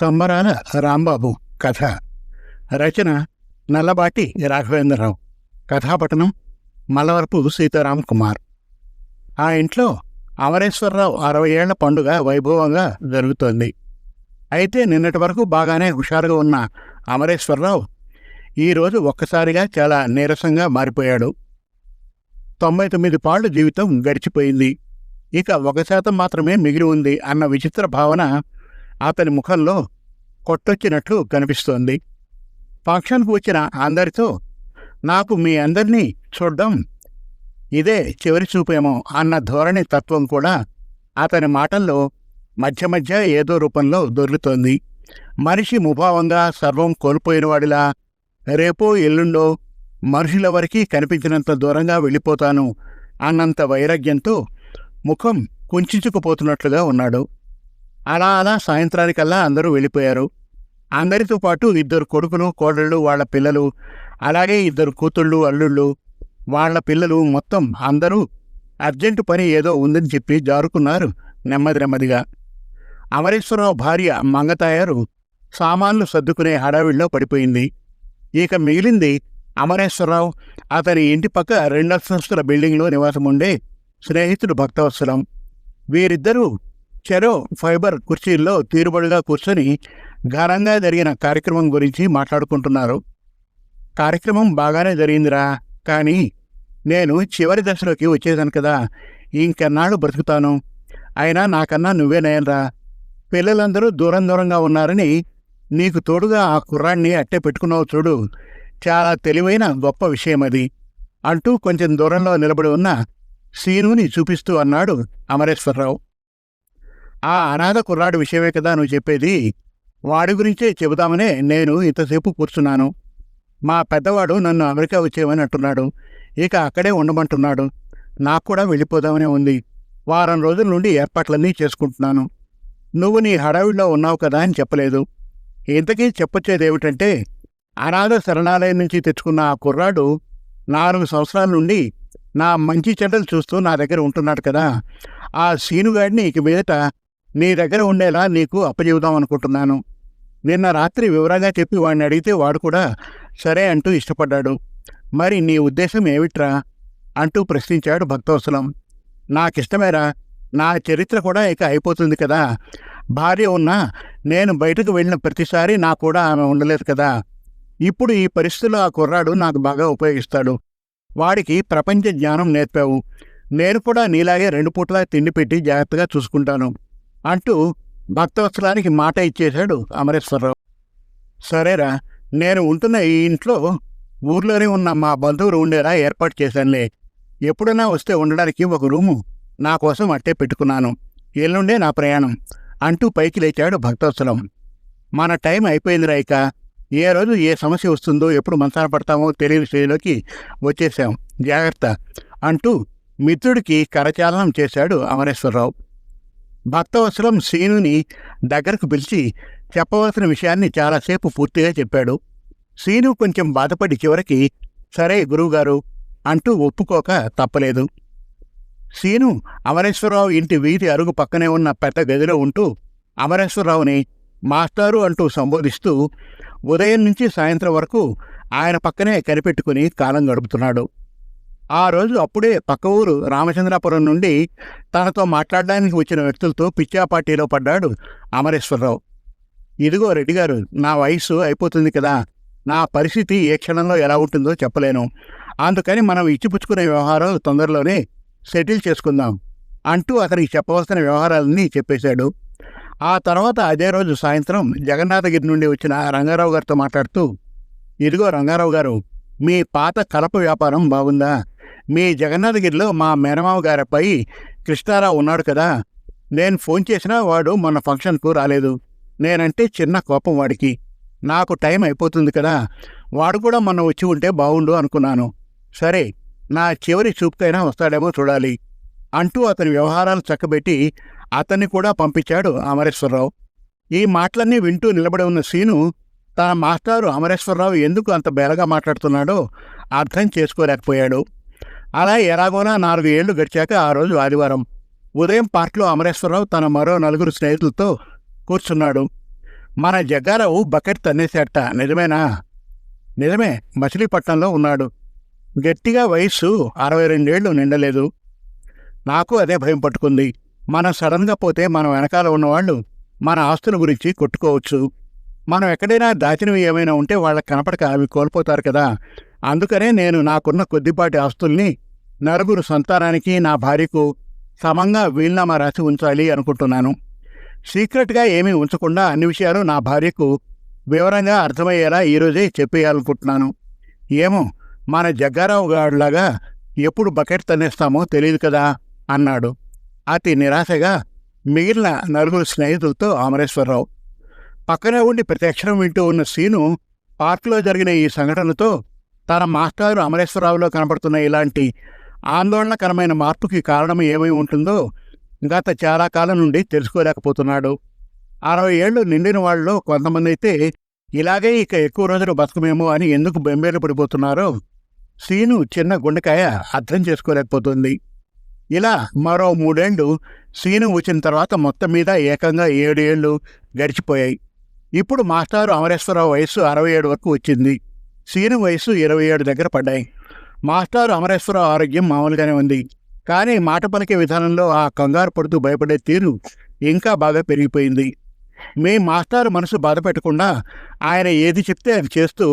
సంబరాల రాంబాబు కథ. రచన నల్లబాటి రాఘవేంద్రరావు. కథాపట్టణం మలవరపు సీతారాం కుమార్. ఆ ఇంట్లో అమరేశ్వరరావు అరవై ఏళ్ళ పండుగ వైభవంగా జరుగుతోంది. అయితే నిన్నటి వరకు బాగానే హుషారుగా ఉన్న అమరేశ్వరరావు ఈరోజు ఒక్కసారిగా చాలా నీరసంగా మారిపోయాడు. తొంభై తొమ్మిది పాళ్ళు జీవితం గడిచిపోయింది. ఇక ఒక శాతం మాత్రమే మిగిలి ఉంది అన్న విచిత్ర భావన అతని ముఖంలో కొట్టొచ్చినట్లు కనిపిస్తోంది. ఫంక్షన్కు వచ్చిన అందరితో నాకు మీ అందరినీ చూడ్డం ఇదే చివరి చూపేమో అన్న ధోరణి తత్వం కూడా అతని మాటల్లో మధ్య మధ్య ఏదో రూపంలో దొర్లుతోంది. మనిషి ముభావంగా సర్వం కోల్పోయినవాడిలా రేపో ఎల్లుండో మనుషులెవరికీ కనిపించినంత దూరంగా వెళ్ళిపోతాను అన్నంత వైరాగ్యంతో ముఖం కుంచుకుపోతున్నట్లుగా ఉన్నాడు. అలా అలా సాయంత్రానికల్లా అందరూ వెళ్ళిపోయారు. అందరితో పాటు ఇద్దరు కొడుకులు కోడళ్ళు వాళ్ళ పిల్లలు అలాగే ఇద్దరు కూతుళ్ళు అల్లుళ్ళు వాళ్ళ పిల్లలు మొత్తం అందరూ అర్జెంటు పని ఏదో ఉందని చెప్పి జారుకున్నారు నెమ్మది నెమ్మదిగా. అమరేశ్వరరావు భార్య మంగతాయారు సామాన్లు సర్దుకునే హడావిడిలో పడిపోయింది. ఇక మిగిలింది అమరేశ్వరరావు అతని ఇంటి పక్క రెండంతస్తుల బిల్డింగ్లో నివాసం ఉండే స్నేహితుడు భక్తవత్సలం. వీరిద్దరూ చెరో ఫైబర్ కుర్చీల్లో తీరుబడిగా కూర్చొని ఘనంగా జరిగిన కార్యక్రమం గురించి మాట్లాడుకుంటున్నారు. కార్యక్రమం బాగానే జరిగిందిరా. కానీ నేను చివరి దశలోకి వచ్చేదాను కదా. ఇంకెన్నాళ్ళు బ్రతుకుతాను? అయినా నాకన్నా నువ్వే నయనరా పిల్లలందరూ దూరం దూరంగా ఉన్నారని నీకు తోడుగా ఆ కుర్రాన్ని అట్టే పెట్టుకున్నావు చూడు. చాలా తెలివైన గొప్ప విషయం అది. అంటూ కొంచెం దూరంలో నిలబడి ఉన్న సీనుని చూపిస్తూ అన్నాడు అమరేశ్వరరావు. ఆ అనాథ కుర్రాడు విషయమే కదా నువ్వు చెప్పేది? వాడి గురించే చెబుదామనే నేను ఇంతసేపు కూర్చున్నాను. మా పెద్దవాడు నన్ను అమెరికా వచ్చేయమని అంటున్నాడు. ఇక అక్కడే ఉండమంటున్నాడు. నాకు కూడా వెళ్ళిపోదామనే ఉంది. వారం రోజుల నుండి ఏర్పాట్లన్నీ చేసుకుంటున్నాను. నువ్వు నీ హడావిడిలో ఉన్నావు కదా అని చెప్పలేదు. ఇంతకీ చెప్పొచ్చేదేమిటంటే అనాథ శరణాలయం నుంచి తెచ్చుకున్న ఆ కుర్రాడు నాలుగు సంవత్సరాల నుండి నా మంచి చెడ్డలు చూస్తూ నా దగ్గర ఉంటున్నాడు కదా. ఆ సీనుగాడిని ఇక మీదట నీ దగ్గర ఉండేలా నీకు అప్పచెబుదాం అనుకుంటున్నాను. నిన్న రాత్రి వివరంగా చెప్పి వాడిని అడిగితే వాడు కూడా సరే అంటూ ఇష్టపడ్డాడు. మరి నీ ఉద్దేశం ఏమిట్రా? అంటూ ప్రశ్నించాడు భక్తవసలం నాకిష్టమేరా. నా చరిత్ర కూడా ఇక అయిపోతుంది కదా. భార్య ఉన్నా నేను బయటకు వెళ్ళిన ప్రతిసారి నా కూడా ఆమె ఉండలేదు కదా. ఇప్పుడు ఈ పరిస్థితిలో ఆ కుర్రాడు నాకు బాగా ఉపయోగిస్తాడు. వాడికి ప్రపంచ జ్ఞానం నేర్పావు. నేను కూడా నీలాగే రెండు పూటలా తిండి పెట్టి జాగ్రత్తగా చూసుకుంటాను. అంటూ భక్తవత్సలానికి మాట ఇచ్చేశాడు అమరేశ్వరరావు. సరేరా నేను ఉంటున్న ఈ ఇంట్లో ఊర్లోనే ఉన్న మా బంధువులు ఉండేలా ఏర్పాటు చేశానులే. ఎప్పుడైనా వస్తే ఉండడానికి ఒక రూము నా కోసం అట్టే పెట్టుకున్నాను. ఎల్లుండే నా ప్రయాణం అంటూ పైకి లేచాడు భక్తవత్సలం. మన టైం అయిపోయిందిరా ఇక. ఏ రోజు ఏ సమస్య వస్తుందో ఎప్పుడు మంచాన పడతామో తెలియని శ్రేణిలోకి వచ్చేసాం జాగ్రత్త అంటూ మిత్రుడికి కరచాలనం చేశాడు అమరేశ్వరరావు. భక్తవత్సలం సీనుని దగ్గరకు పిలిచి చెప్పవలసిన విషయాన్ని చాలాసేపు పూర్తిగా చెప్పాడు. సీను కొంచెం బాధపడి చివరికి సరే గురువుగారు అంటూ ఒప్పుకోక తప్పలేదు. సీను అమరేశ్వరరావు ఇంటి వీధి అరుగు పక్కనే ఉన్న పెద్ద గదిలో ఉంటూ అమరేశ్వరరావుని మాస్టారు అంటూ సంబోధిస్తూ ఉదయం నుంచి సాయంత్రం వరకు ఆయన పక్కనే కనిపెట్టుకుని కాలం గడుపుతున్నాడు. ఆ రోజు అప్పుడే పక్క ఊరు రామచంద్రాపురం నుండి తనతో మాట్లాడడానికి వచ్చిన వ్యక్తులతో పిచ్చాపార్టీలో పడ్డాడు అమరేశ్వరరావు. ఇదిగో రెడ్డి గారు నా వయస్సు అయిపోతుంది కదా. నా పరిస్థితి ఏ క్షణంలో ఎలా ఉంటుందో చెప్పలేను. అందుకని మనం ఇచ్చిపుచ్చుకునే వ్యవహారం తొందరలోనే సెటిల్ చేసుకుందాం అంటూ అతనికి చెప్పవలసిన వ్యవహారాలన్నీ చెప్పేశాడు. ఆ తర్వాత అదే రోజు సాయంత్రం జగన్నాథగిరి నుండి వచ్చిన రంగారావు గారితో మాట్లాడుతూ ఇదిగో రంగారావు గారు మీ పాత కలప వ్యాపారం బాగుందా? మీ జగన్నాథగిరిలో మా మేనమావ గారిపై కృష్ణారావు ఉన్నాడు కదా. నేను ఫోన్ చేసినా వాడు మొన్న ఫంక్షన్కు రాలేదు. నేనంటే చిన్న కోపం వాడికి. నాకు టైం అయిపోతుంది కదా. వాడు కూడా మొన్న వచ్చి ఉంటే బాగుండు అనుకున్నాను. సరే నా చివరి చూపుకైనా వస్తాడేమో చూడాలి. అంటూ అతని వ్యవహారాలు చక్కబెట్టి అతన్ని కూడా పంపించాడు అమరేశ్వరరావు. ఈ మాటలన్నీ వింటూ నిలబడి ఉన్న సీను తన మాస్టారు అమరేశ్వరరావు ఎందుకు అంత బేలగా మాట్లాడుతున్నాడో అర్థం చేసుకోలేకపోయాడు. అలా ఎలాగోనా నాలుగు ఏళ్ళు గడిచాక ఆ రోజు ఆదివారం ఉదయం పార్క్లో అమరేశ్వరరావు తన మరో నలుగురు స్నేహితులతో కూర్చున్నాడు. మన జగ్గారావు బకెట్ తన్నేసేట నిజమేనా? నిజమే మచిలీపట్నంలో ఉన్నాడు. గట్టిగా వయస్సు అరవై రెండేళ్ళు నిండలేదు. నాకు అదే భయం పట్టుకుంది. మనం సడన్గా పోతే మనం వెనకాల ఉన్నవాళ్ళు మన ఆస్తుల గురించి కొట్టుకోవచ్చు. మనం ఎక్కడైనా దాచినవి ఏమైనా ఉంటే వాళ్ళకి కనపడక అవి కోల్పోతారు కదా. అందుకనే నేను నాకున్న కొద్దిపాటి ఆస్తుల్ని నలుగురు సంతానానికి నా భార్యకు సమంగా వీల్నామా రాసి ఉంచాలి అనుకుంటున్నాను. సీక్రెట్గా ఏమీ ఉంచకుండా అన్ని విషయాలు నా భార్యకు వివరంగా అర్థమయ్యేలా ఈరోజే చెప్పేయాలనుకుంటున్నాను. ఏమో మన జగ్గారావు గాడిలాగా ఎప్పుడు బకెట్ తన్నేస్తామో తెలియదు కదా అన్నాడు. అతి నిరాశగా మిగిలిన నలుగురు స్నేహితులతో అమరేశ్వరరావు పక్కనే ఉండి ప్రతి వింటూ ఉన్న సీను పార్కులో జరిగిన ఈ సంఘటనతో తన మాస్టారు అమరేశ్వరరావులో కనపడుతున్న ఇలాంటి ఆందోళనకరమైన మార్పుకి కారణం ఏమై ఉంటుందో గత చాలా కాలం నుండి తెలుసుకోలేకపోతున్నాడు. అరవై ఏళ్ళు నిండిన వాళ్ళలో కొంతమంది అయితే ఇలాగే ఇక ఎక్కువ రోజులు బతకమేమో అని ఎందుకు బెంబేలు పడిపోతున్నారో సీను చిన్న గుండెకాయ అర్థం చేసుకోలేకపోతుంది. ఇలా మరో మూడేళ్ళు సీను వచ్చిన తర్వాత మొత్తం మీద ఏకంగా ఏడు ఏళ్ళు గడిచిపోయాయి. ఇప్పుడు మాస్టారు అమరేశ్వరరావు వయస్సు అరవై ఏడు వరకు వచ్చింది. సీను వయస్సు ఇరవై ఏడు దగ్గర పడ్డాయి. మాస్టారు అమరేశ్వరరావు ఆరోగ్యం మామూలుగానే ఉంది. కానీ మాట పలికే విధానంలో ఆ కంగారు పడుతూ భయపడే తీరు ఇంకా బాగా పెరిగిపోయింది. మీ మాస్టారు మనసు బాధ పెట్టకుండా ఆయన ఏది చెప్తే అది చేస్తూ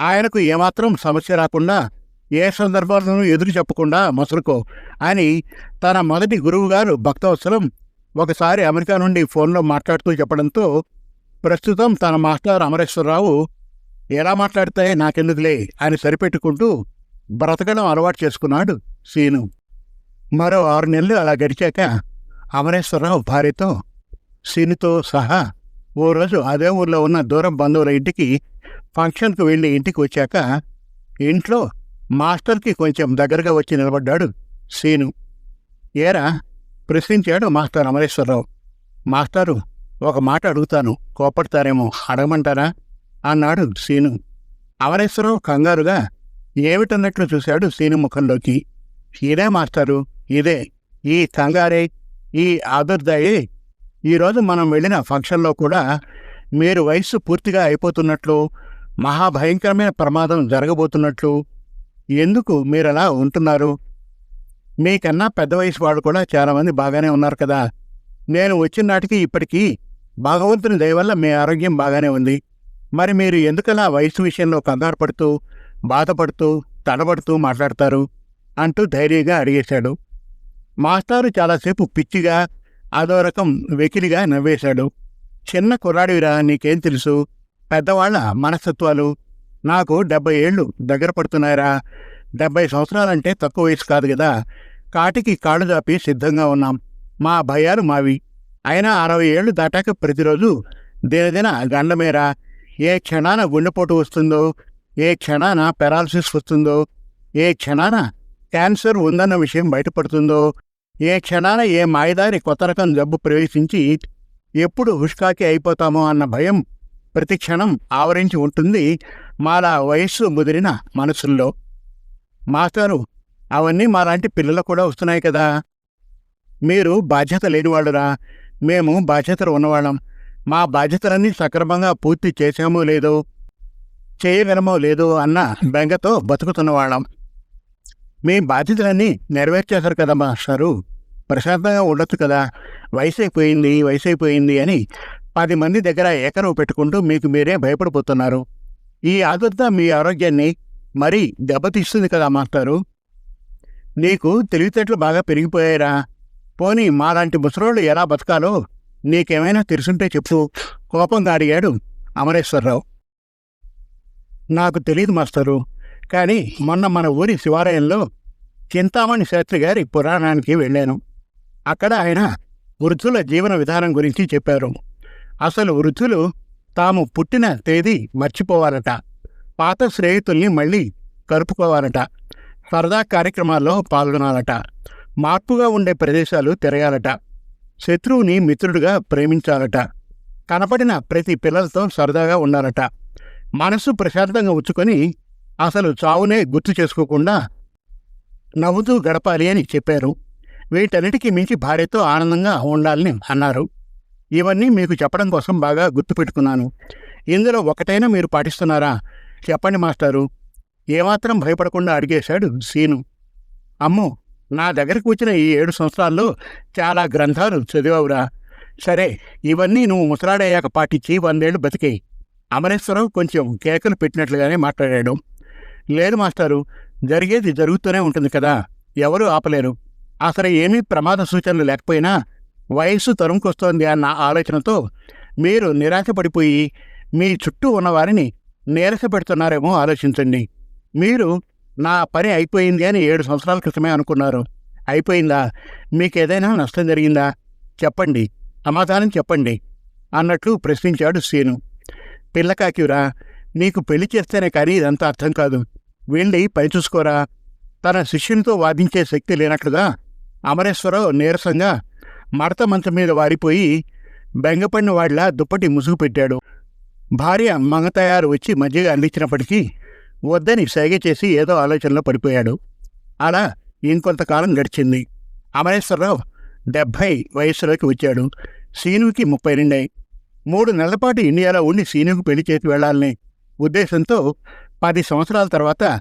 ఆయనకు ఏమాత్రం సమస్య రాకుండా ఏ సందర్భాలను ఎదురు చెప్పకుండా మసలుకో అని తన మొదటి గురువుగారు భక్తవత్సలం ఒకసారి అమెరికా నుండి ఫోన్లో మాట్లాడుతూ చెప్పడంతో ప్రస్తుతం తన మాస్టర్ అమరేశ్వరరావు ఎలా మాట్లాడితే నాకెందుకులే? అని సరిపెట్టుకుంటూ బ్రతకడం అలవాటు చేసుకున్నాడు సీను. మరో ఆరు నెలలు అలా గడిచాక అమరేశ్వరరావు భార్యతో సీనుతో సహా ఓ రోజు అదే ఊర్లో ఉన్న దూరం బంధువుల ఇంటికి ఫంక్షన్కు వెళ్ళి ఇంటికి వచ్చాక ఇంట్లో మాస్టర్కి కొంచెం దగ్గరగా వచ్చి నిలబడ్డాడు సీను. ఏరా? ప్రశ్నించాడు మాస్టర్ అమరేశ్వరరావు. మాస్టారు ఒక మాట అడుగుతాను. కోపడతారేమో అడగమంటారా? అన్నాడు సీను. అమరేశ్వరరావు కంగారుగా ఏమిటన్నట్లు చూశాడు సీను ముఖంలోకి. ఇదే మాస్టారు ఇదే ఈ కంగారే ఈ ఆదుర్దాయే. ఈరోజు మనం వెళ్ళిన ఫంక్షన్లో కూడా మీరు వయస్సు పూర్తిగా అయిపోతున్నట్లు మహాభయంకరమైన ప్రమాదం జరగబోతున్నట్లు. ఎందుకు మీరలా ఉంటున్నారు? మీకన్నా పెద్ద వయసు వాళ్ళు కూడా చాలామంది బాగానే ఉన్నారు కదా. నేను వచ్చిన నాటికి ఇప్పటికీ భగవంతుని దయవల్ల మీ ఆరోగ్యం బాగానే ఉంది. మరి మీరు ఎందుకలా వయసు విషయంలో కంగారు పడుతూ బాధపడుతూ తడబడుతూ మాట్లాడతారు అంటూ ధైర్యంగా అడిగేశాడు మాస్టారు చాలాసేపు పిచ్చిగా అదో రకం వెకిలిగా నవ్వేశాడు. చిన్న కుర్రాడివిరా నీకేం తెలుసు? పెద్దవాళ్ళ మనస్తత్వాలు. నాకు డెబ్బై ఏళ్ళు దగ్గర పడుతున్నాయిరా. డెబ్బై సంవత్సరాలంటే తక్కువ వయసు కాదు కదా కాటికి కాళ్ళు దాపి సిద్ధంగా ఉన్నాం. మా భయాలు మావి. అయినా అరవై ఏళ్ళు దాటాక ప్రతిరోజు దినదిన గండమేరా. ఏ క్షణాన గుండెపోటు వస్తుందో ఏ క్షణాన పెరాలసిస్ వస్తుందో ఏ క్షణాన క్యాన్సర్ ఉందన్న విషయం బయటపడుతుందో ఏ క్షణాన ఏ మాయదారి కొత్త రకం జబ్బు ప్రవేశించి ఎప్పుడు హుష్కాకి అయిపోతామో అన్న భయం ప్రతి క్షణం ఆవరించి ఉంటుంది మాలా వయస్సు ముదిరిన మనసుల్లో. మాస్టారు అవన్నీ మాలాంటి పిల్లలు కూడా వస్తున్నాయి కదా. మీరు బాధ్యత లేనివాళ్ళురా. మేము బాధ్యతలు ఉన్నవాళ్ళం. మా బాధ్యతలన్నీ సక్రమంగా పూర్తి చేశామో లేదో చేయగలమో లేదో అన్న బెంగతో బతుకుతున్నవాళ్ళం మీ బాధ్యతలన్నీ నెరవేర్చేశారు కదా మాస్టారు. ప్రశాంతంగా ఉండొచ్చు కదా. వయసు అయిపోయింది వయసు అయిపోయింది అని పది మంది దగ్గర ఏకరవు పెట్టుకుంటూ మీకు మీరే భయపడిపోతున్నారు. ఈ ఆదుర్త మీ ఆరోగ్యాన్ని మరీ దెబ్బతీస్తుంది కదా మాస్టారు. నీకు తెలివితేటలు బాగా పెరిగిపోయారా పోనీ మాలాంటి ముసలోళ్ళు ఎలా బతకాలో నీకేమైనా తెలుసుంటే చెప్పు. కోపంగా అడిగాడు అమరేశ్వరరావు. నాకు తెలియదు మాస్టరు. కానీ మొన్న మన ఊరి శివాలయంలో చింతామణి శాస్త్రి గారి పురాణానికి వెళ్ళాను. అక్కడ ఆయన వృద్ధుల జీవన విధానం గురించి చెప్పారు. అసలు వృద్ధులు తాము పుట్టిన తేదీ మర్చిపోవాలట. పాత స్నేహితుల్ని మళ్ళీ కలుపుకోవాలట. సరదా కార్యక్రమాల్లో పాల్గొనాలట. మార్పుగా ఉండే ప్రదేశాలు తిరగాలట. శత్రువుని మిత్రుడిగా ప్రేమించాలట. కనపడిన ప్రతి పిల్లలతో సరదాగా ఉండాలట. మనసు ప్రశాంతంగా ఉంచుకొని అసలు చావునే గుర్తు చేసుకోకుండా నవ్వుతూ గడపాలి అని చెప్పారు. వీటన్నిటికీ మించి భార్యతో ఆనందంగా ఉండాలని అన్నారు. ఇవన్నీ మీకు చెప్పడం కోసం బాగా గుర్తుపెట్టుకున్నాను ఇందులో ఒకటైనా మీరు పాటిస్తున్నారా? చెప్పండి మాస్టారు. ఏమాత్రం భయపడకుండా అడిగేశాడు సీను. అమ్మో నా దగ్గరకు వచ్చిన ఈ ఏడు సంవత్సరాల్లో చాలా గ్రంథాలు చదివావురా. సరే ఇవన్నీ నువ్వు ముసలాడయ్యాక పాటించి వందేళ్ళు బతికేయి. అమరేశ్వరరావు కొంచెం కేకలు పెట్టినట్లుగానే మాట్లాడాడు. లేదు మాస్టారు జరిగేది జరుగుతూనే ఉంటుంది కదా ఎవరూ ఆపలేరు. అసలు ఏమీ ప్రమాద సూచనలు లేకపోయినా వయస్సు తరుముకొస్తోంది అన్న ఆలోచనతో మీరు నిరాశపడిపోయి మీ చుట్టూ ఉన్నవారిని నీరస పెడుతున్నారేమో ఆలోచించండి. మీరు నా పని అయిపోయింది అని ఏడు సంవత్సరాల క్రితమే అనుకున్నారు. అయిపోయిందా? మీకేదైనా నష్టం జరిగిందా? చెప్పండి. సమాధానం చెప్పండి. అన్నట్లు ప్రశ్నించాడు సీను పిల్లకాకిరా నీకు పెళ్ళి చేస్తేనే కానీ ఇదంతా అర్థం కాదు. వెళ్ళి పని చూసుకోరా. తన శిష్యునితో వాదించే శక్తి లేనట్లుగా అమరేశ్వరరావు నీరసంగా మడత మంచం మీద వారిపోయి బెంగపడిన వాడిలా దుప్పటి ముసుగు పెట్టాడు. భార్య మంగతయారు వచ్చి మధ్యగా అందించినప్పటికీ వద్దని సైగ చేసి ఏదో ఆలోచనలో పడిపోయాడు. అలా ఇంకొంతకాలం గడిచింది. అమరేశ్వరరావు డెబ్భై వయస్సులోకి వచ్చాడు. సీనుకి ముప్పై రెండాయి మూడు నెలల పాటు ఇండియాలో ఉండి సీనుకు పెళ్ళి చేసి వెళ్ళాలని ఉద్దేశంతో పది సంవత్సరాల తర్వాత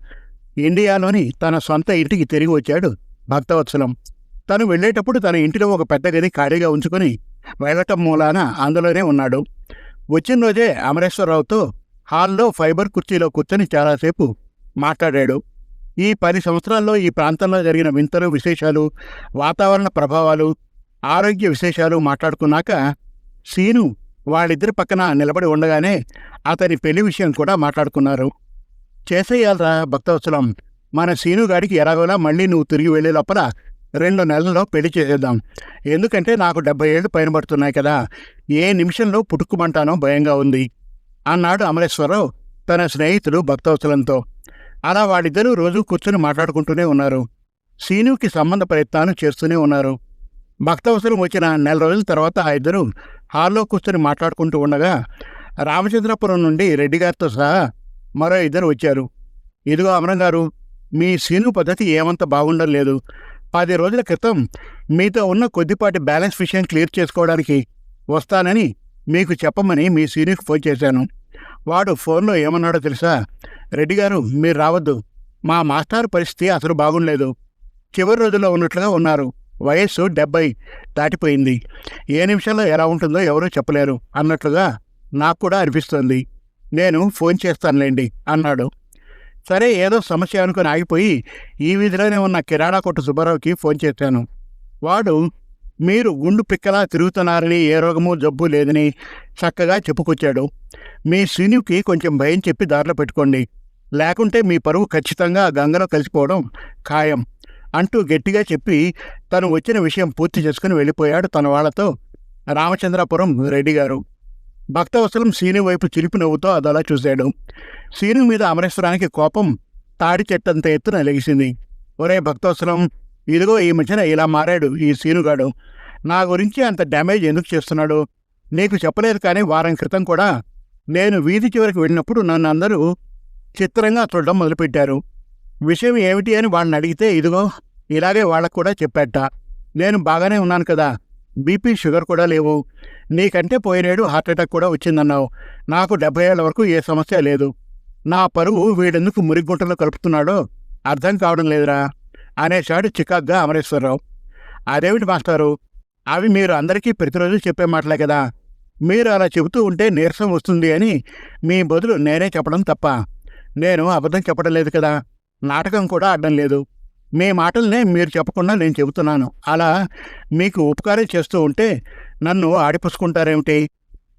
ఇండియాలోని తన సొంత ఇంటికి తిరిగి వచ్చాడు భక్తవత్సలం. తను వెళ్ళేటప్పుడు తన ఇంటిలో ఒక పెద్ద గది ఖాళీగా ఉంచుకొని వెళ్ళటం మూలాన అందులోనే ఉన్నాడు. వచ్చిన రోజే అమరేశ్వరరావుతో హాల్లో ఫైబర్ కుర్చీలో కూర్చొని చాలాసేపు మాట్లాడాడు. ఈ పది సంవత్సరాల్లో ఈ ప్రాంతంలో జరిగిన వింతలు విశేషాలు వాతావరణ ప్రభావాలు ఆరోగ్య విశేషాలు మాట్లాడుకున్నాక సీను వాళ్ళిద్దరి పక్కన నిలబడి ఉండగానే అతని పెళ్ళి విషయం కూడా మాట్లాడుకున్నారు. చేసేయాలరా భక్తవత్సలం. మన సీనుగాడికి ఎలాగోలా మళ్ళీ నువ్వు తిరిగి వెళ్ళే లోపల రెండు నెలల్లో పెళ్ళి చేసేద్దాం. ఎందుకంటే నాకు డెబ్బై ఏళ్ళు పైన పడుతున్నాయి కదా. ఏ నిమిషంలో పుట్టుకుమంటానో భయంగా ఉంది అన్నాడు అమరేశ్వరరావు తన స్నేహితుడు భక్తవత్సలంతో. అలా వాళ్ళిద్దరూ రోజు కూర్చొని మాట్లాడుకుంటూనే ఉన్నారు. సీనుకి సంబంధ ప్రయత్నాలు చేస్తూనే ఉన్నారు. భక్తవసరం వచ్చిన నెల రోజుల తర్వాత ఆ ఇద్దరు హాల్లో కూర్చొని మాట్లాడుకుంటూ ఉండగా రామచంద్రపురం నుండి రెడ్డి గారితో సహా మరో ఇద్దరు వచ్చారు. ఇదిగో అమరం గారు మీ సీను పద్ధతి ఏమంత బాగుండడం లేదు. పది రోజుల క్రితం మీతో ఉన్న కొద్దిపాటి బ్యాలెన్స్ విషయం క్లియర్ చేసుకోవడానికి వస్తానని మీకు చెప్పమని మీ సీనుకి ఫోన్ చేశాను. వాడు ఫోన్లో ఏమన్నాడో తెలుసా? రెడ్డి గారు మీరు రావద్దు. మా మాస్టర్ పరిస్థితి అసలు బాగుండలేదు. చివరి రోజుల్లో ఉన్నట్లుగా ఉన్నారు. వయస్సు డెబ్బై దాటిపోయింది. ఏ నిమిషంలో ఎలా ఉంటుందో ఎవరూ చెప్పలేరు. అన్నట్లుగా నాకు కూడా అనిపిస్తోంది. నేను ఫోన్ చేస్తానులేండి అన్నాడు. సరే ఏదో సమస్య అనుకుని ఆగిపోయి ఈ వీధిలోనే ఉన్న కిరాణా కొట్టు సుబ్బారావుకి ఫోన్ చేశాను. వాడు మీరు గుండు పిక్కలా తిరుగుతున్నారని ఏ రోగము జబ్బు లేదని చక్కగా చెప్పుకొచ్చాడు. మీ సీనుకి కొంచెం భయం చెప్పి దారిలో పెట్టుకోండి. లేకుంటే మీ పరువు ఖచ్చితంగా గంగలో కలిసిపోవడం ఖాయం. అంటూ గట్టిగా చెప్పి తను వచ్చిన విషయం పూర్తి చేసుకుని వెళ్ళిపోయాడు తన వాళ్ళతో రామచంద్రపురం రెడ్డి గారు. భక్తవసలం సీను వైపు చిలిపి నవ్వుతో అదలా చూశాడు. సీను మీద అమరేశ్వరానికి కోపం తాడి చెట్టంత ఎత్తున లెగిసింది ఒరే భక్తవత్సలం ఇదిగో ఈ మధ్యన ఇలా మారాడు ఈ సీనుగాడు. నా గురించి అంత డ్యామేజ్ ఎందుకు చేస్తున్నాడు? నీకు చెప్పలేదు కానీ వారం క్రితం కూడా నేను వీధి చివరికి వెళ్ళినప్పుడు నన్ను అందరూ చిత్రంగా చూడడం మొదలుపెట్టారు. విషయం ఏమిటి అని వాళ్ళని అడిగితే ఇదిగో ఇలాగే వాళ్ళకు కూడా చెప్పాట. నేను బాగానే ఉన్నాను కదా. బీపీ షుగర్ కూడా లేవు. నీకంటే పోయినేడు హార్ట్అటాక్ కూడా వచ్చిందన్నావు. నాకు డెబ్బై ఏళ్ళ వరకు ఏ సమస్య లేదు. నా పరువు వీడెందుకు మురిగుంటలో కలుపుతున్నాడో అర్థం కావడం లేదురా అనేశాడు చికాగ్గా అమరేశ్వరరావు. అదేమిటి మాస్టారు? అవి మీరు అందరికీ ప్రతిరోజు చెప్పే మాటలే కదా. మీరు అలా చెబుతూ ఉంటే నీరసం వస్తుంది అని మీ బదులు నేనే చెప్పడం తప్ప. నేను అబద్ధం చెప్పడం లేదు కదా. నాటకం కూడా ఆడడం లేదు. మీ మాటలనే మీరు చెప్పకుండా నేను చెబుతున్నాను. అలా మీకు ఉపకారం చేస్తూ ఉంటే నన్ను ఆడిపుసుకుంటారేమిటి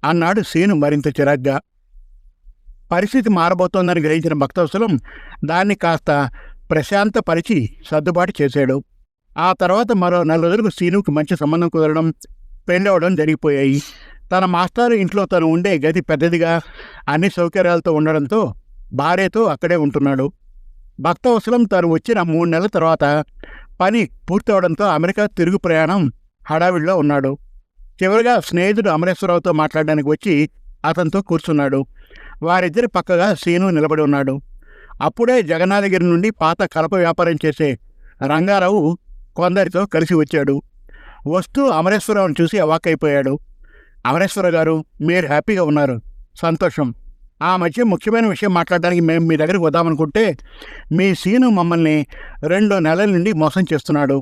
అన్నాడు సీను మరింత చిరాగ్గా. పరిస్థితి మారబోతోందని గ్రహించిన భక్తవసలం దాన్ని కాస్త ప్రశాంతపరిచి సర్దుబాటు చేశాడు. ఆ తర్వాత మరో నెల రోజులకు సీనుకి మంచి సంబంధం కుదరడం పెళ్ళవడం జరిగిపోయాయి. తన మాస్టారు ఇంట్లో తను ఉండే గది పెద్దదిగా అన్ని సౌకర్యాలతో ఉండడంతో భార్యతో అక్కడే ఉంటున్నాడు. భక్తవసలం తను వచ్చిన మూడు నెలల తర్వాత పని పూర్తవడంతో అమెరికా తిరుగు ప్రయాణం హడావిడిలో ఉన్నాడు. చివరిగా స్నేహితుడు అమరేశ్వరరావుతో మాట్లాడడానికి వచ్చి అతనితో కూర్చున్నాడు. వారిద్దరి పక్కగా సీను నిలబడి ఉన్నాడు. అప్పుడే జగన్నాథగిరి నుండి పాత కలప వ్యాపారం చేసే రంగారావు కొందరితో కలిసి వచ్చాడు. వస్తూ అమరేశ్వరరావును చూసి అవాక్కైపోయాడు. అమరేశ్వర గారు మీరు హ్యాపీగా ఉన్నారు. సంతోషం. ఆ మధ్య ముఖ్యమైన విషయం మాట్లాడడానికి మేము మీ దగ్గరికి వద్దామనుకుంటే మీ సీను మమ్మల్ని రెండు నెలల నుండి మోసం చేస్తున్నాడు.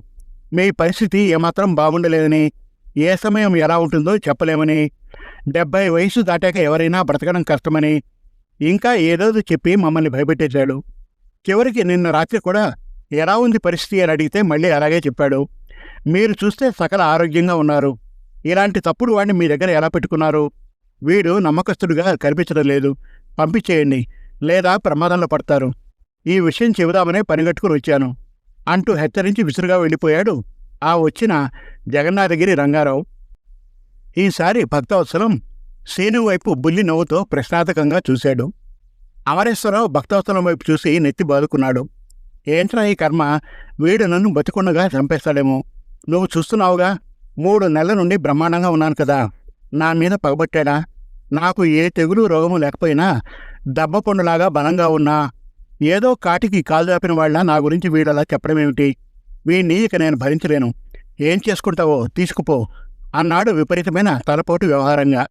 మీ పరిస్థితి ఏమాత్రం బాగుండలేదని ఏ సమయం ఎలా ఉంటుందో చెప్పలేమని డెబ్బై వయసు దాటాక ఎవరైనా బ్రతకడం కష్టమని ఇంకా ఏదోదో చెప్పి మమ్మల్ని భయపెట్టేశాడు. చివరికి నిన్న రాత్రి కూడా ఎలా ఉంది పరిస్థితి అని అడిగితే మళ్ళీ అలాగే చెప్పాడు. మీరు చూస్తే సకల ఆరోగ్యంగా ఉన్నారు. ఇలాంటి తప్పుడు వాడిని మీ దగ్గర ఎలా పెట్టుకున్నారు? వీడు నమ్మకస్తుడిగా కనిపించడం లేదు. పంపించేయండి. లేదా ప్రమాదంలో పడతారు. ఈ విషయం చెబుదామనే పనిగట్టుకుని వచ్చాను. అంటూ హెచ్చరించి విసురుగా వెళ్ళిపోయాడు ఆ వచ్చిన జగన్నాథగిరి రంగారావు. ఈసారి భక్తవత్సలం శ్రీను వైపు బుల్లి నవ్వుతో ప్రశ్నార్థకంగా చూశాడు. అమరేశ్వరరావు భక్తవత్సలం వైపు చూసి నెత్తి బాదుకున్నాడు. ఏంట్రా ఈ కర్మ? వీడు నన్ను బతికుండగా చంపేస్తాడేమో. నువ్వు చూస్తున్నావుగా? మూడు నెలల నుండి బ్రహ్మాండంగా ఉన్నాను కదా. నా మీద పగబట్టాడా? నాకు ఏ తెగులు రోగము లేకపోయినా దెబ్బపండులాగా బలంగా ఉన్నా ఏదో కాటికి కాలు దాపిన వాళ్ళ నా గురించి వీడలా చెప్పడమేమిటి? వీణ్ణి ఇక నేను భరించలేను. ఏం చేసుకుంటావో తీసుకుపో. అన్నాడు విపరీతమైన తలపోటు వ్యవహారంగా.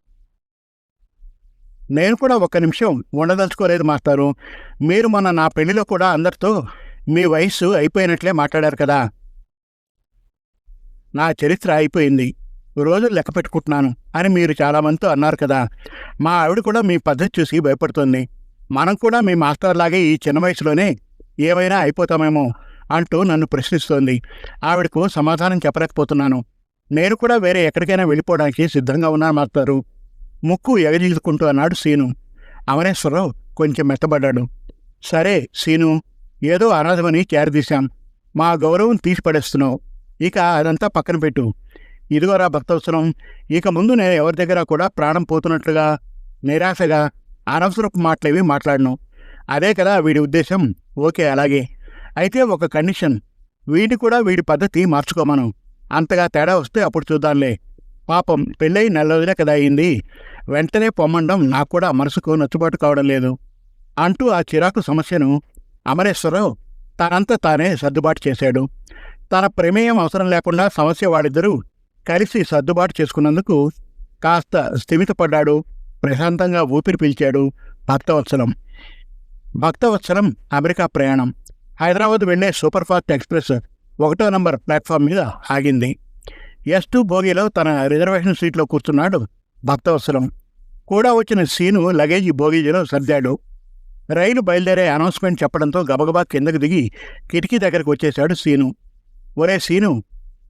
నేను కూడా ఒక్క నిమిషం ఉండదలుచుకోలేదు మాస్టారు. మీరు మొన్న నా పెళ్ళిలో కూడా అందరితో మీ వయస్సు అయిపోయినట్లే మాట్లాడారు కదా. నా చరిత్ర అయిపోయింది. రోజులు లెక్క పెట్టుకుంటున్నాను అని మీరు చాలామందితో అన్నారు కదా. మా ఆవిడ కూడా మీ పద్ధతి చూసి భయపడుతుంది. మనం కూడా మీ మాస్టర్లాగే ఈ చిన్న వయసులోనే ఏమైనా అయిపోతామేమో అంటూ నన్ను ప్రశ్నిస్తోంది. ఆవిడకు సమాధానం చెప్పలేకపోతున్నాను. నేను కూడా వేరే ఎక్కడికైనా వెళ్ళిపోవడానికి సిద్ధంగా ఉన్నాను మాస్టారు. ముక్కు ఎగజీదుకుంటూ అన్నాడు సీను. అమరేశ్వరరావు కొంచెం మెత్తబడ్డాడు. సరే సీను ఏదో అనాథమని చేరదీశాం. మా గౌరవం తీసిపడేస్తున్నావు. ఇక అదంతా పక్కన పెట్టు. ఇదిగోరా భక్తవసరం ఇక ముందు నేను ఎవరి దగ్గర కూడా ప్రాణం పోతున్నట్లుగా నిరాశగా అనవసరపు మాటలేవి మాట్లాడను. అదే కదా వీడి ఉద్దేశం. ఓకే అలాగే. అయితే ఒక కండిషన్. వీడి కూడా వీడి పద్ధతి మార్చుకోమను. అంతగా తేడా వస్తే అప్పుడు చూద్దాంలే. పాపం పెళ్ళై నెల రోజులే కదా అయింది. వెంటనే పొమ్మండం నాకు కూడా మనసుకు నచ్చుబాటు కావడం లేదు. అంటూ ఆ చిరాకు సమస్యను అమరేశ్వరరావు తనంతా తానే సర్దుబాటు చేశాడు. తన ప్రమేయం అవసరం లేకుండా సమస్య వాడిద్దరూ కలిసి సర్దుబాటు చేసుకున్నందుకు కాస్త స్థిమితపడ్డాడు. ప్రశాంతంగా ఊపిరి పీల్చాడు భక్తవత్సలం. భక్తవత్సలం అమెరికా ప్రయాణం. హైదరాబాద్ వెళ్ళే సూపర్ఫాస్ట్ ఎక్స్ప్రెస్ ఒకటో నంబర్ ప్లాట్ఫామ్ మీద ఆగింది. ఎస్ టూ బోగీలో తన రిజర్వేషన్ సీట్లో కూర్చున్నాడు భక్తవత్సలం. కూడా వచ్చిన సీను లగేజీ బోగీజీలో సర్దాడు. రైలు బయలుదేరే అనౌన్స్మెంట్ చెప్పడంతో గబగబా కిందకు దిగి కిటికీ దగ్గరకు వచ్చేశాడు సీను. ఒరే సీను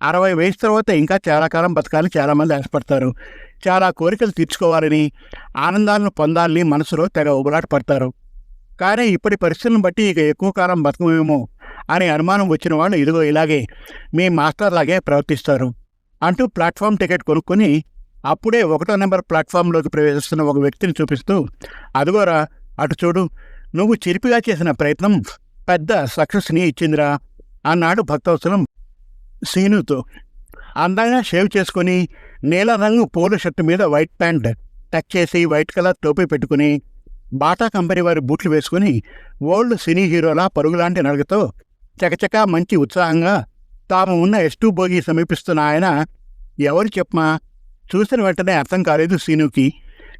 అరవై వయసు తర్వాత ఇంకా చాలా కాలం బతకాలని చాలామంది ఆశపడతారు. చాలా కోరికలు తీర్చుకోవాలని ఆనందాలను పొందాలని మనసులో తెగ ఉబలాట పడతారు కానీ ఇప్పటి పరిస్థితులను బట్టి ఇక ఎక్కువ కాలం బతకమేమో అనే అనుమానం వచ్చిన వాళ్ళు ఇదిగో ఇలాగే మీ మాస్టర్ లాగే ప్రవర్తిస్తారు అంటూ ప్లాట్ఫామ్ టికెట్ కొనుక్కొని అప్పుడే ఒకటో నెంబర్ ప్లాట్ఫామ్లోకి ప్రవేశిస్తున్న ఒక వ్యక్తిని చూపిస్తూ అదిగోరా అటు చూడు నువ్వు చిరిపిగా చేసిన ప్రయత్నం పెద్ద సక్సెస్ని ఇచ్చిందిరా అన్నాడు భక్తవత్సలం సీనుతో అందంగా షేవ్ చేసుకుని నీల రంగు పూల షర్టు మీద వైట్ ప్యాంట్ టక్ చేసి వైట్ కలర్ టోపీ పెట్టుకుని బాటా కంపెనీ వారి బూట్లు వేసుకుని ఓల్డ్ సినీ హీరోలా పరుగులాంటి నడకతో చకచకా మంచి ఉత్సాహంగా తాము ఉన్న ఎస్టూ బోగి సమీపిస్తున్న ఆయన ఎవరు చెప్పమా? చూసిన వెంటనే అర్థం కాలేదు సీనుకి.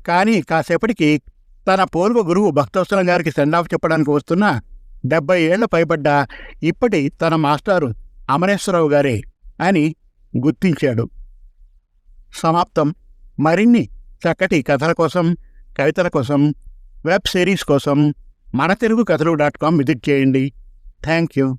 కానీ కాసేపటికి తన పూర్వ గురువు భక్తవసలం గారికి సెండాఫ్ చెప్పడానికి వస్తున్న డెబ్బై ఏళ్ళ పైబడ్డ ఇప్పటి తన మాస్టారు అమరేశ్వరరావు గారే అని గుర్తించాడు. సమాప్తం మరిన్ని చక్కటి కథల కోసం కవితల కోసం వెబ్ సిరీస్ కోసం మన తెలుగు కథలు డాట్ కామ్ విజిట్ చేయండి. Thank you.